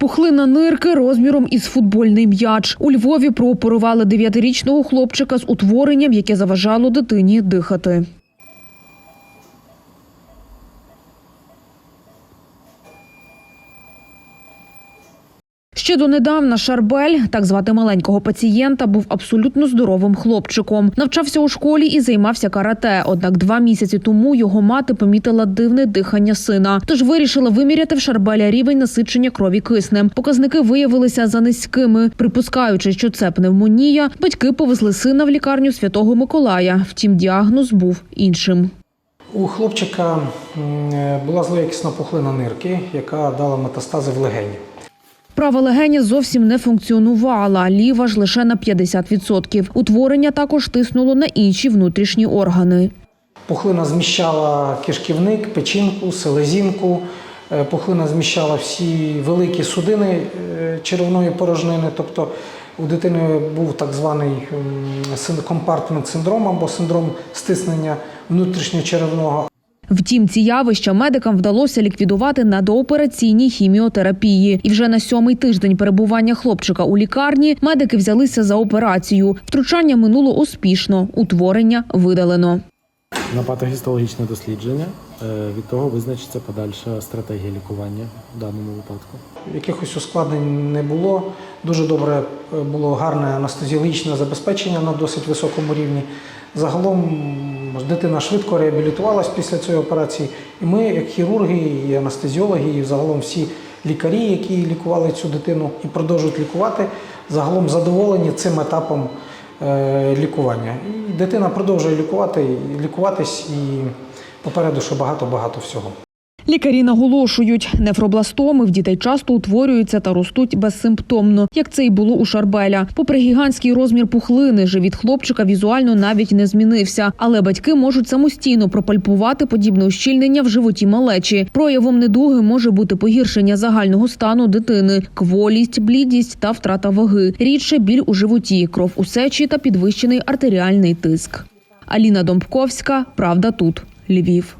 Пухлина нирки розміром із футбольний м'яч. У Львові прооперували дев'ятирічного хлопчика з утворенням, яке заважало дитині дихати. Ще донедавна Шарбель, так звати маленького пацієнта, був абсолютно здоровим хлопчиком. Навчався у школі і займався карате. Однак два місяці тому його мати помітила дивне дихання сина. Тож вирішила виміряти в Шарбеля рівень насичення крові киснем. Показники виявилися за низькими. Припускаючи, що це пневмонія, батьки повезли сина в лікарню Святого Миколая. Втім, діагноз був іншим. У хлопчика е, була злоякісна пухлина нирки, яка дала метастази в легені. Права легеня зовсім не функціонувала, ліва ж лише на 50%. Утворення також тиснуло на інші внутрішні органи. Пухлина зміщала кишківник, печінку, селезінку. Е, Пухлина зміщала всі великі судини е, черевної порожнини. Тобто у дитини був так званий компартмент синдром або синдром стиснення внутрішньочеревного. Втім, ці явища медикам вдалося ліквідувати на доопераційній хіміотерапії. І вже на сьомий тиждень перебування хлопчика у лікарні медики взялися за операцію. Втручання минуло успішно, утворення видалено. На патогістологічне дослідження е, від того визначиться подальша стратегія лікування в даному випадку. Якихось ускладнень не було. Дуже добре е, було гарне анестезіологічне забезпечення на досить високому рівні. Загалом дитина швидко реабілітувалась після цієї операції. І ми, як хірурги, і анестезіологи, і загалом всі лікарі, які лікували цю дитину і продовжують лікувати, загалом задоволені цим етапом е, лікування. І дитина продовжує лікувати, лікуватись і попереду ще багато-багато всього. Лікарі наголошують, нефробластоми в дітей часто утворюються та ростуть безсимптомно, як це й було у Шарбеля. Попри гігантський розмір пухлини, живіт хлопчика візуально навіть не змінився. Але батьки можуть самостійно пропальпувати подібне ущільнення в животі малечі. Проявом недуги може бути погіршення загального стану дитини, кволість, блідість та втрата ваги. Рідше біль у животі, кров у сечі та підвищений артеріальний тиск. Аліна Домбковська, Правда тут, Львів.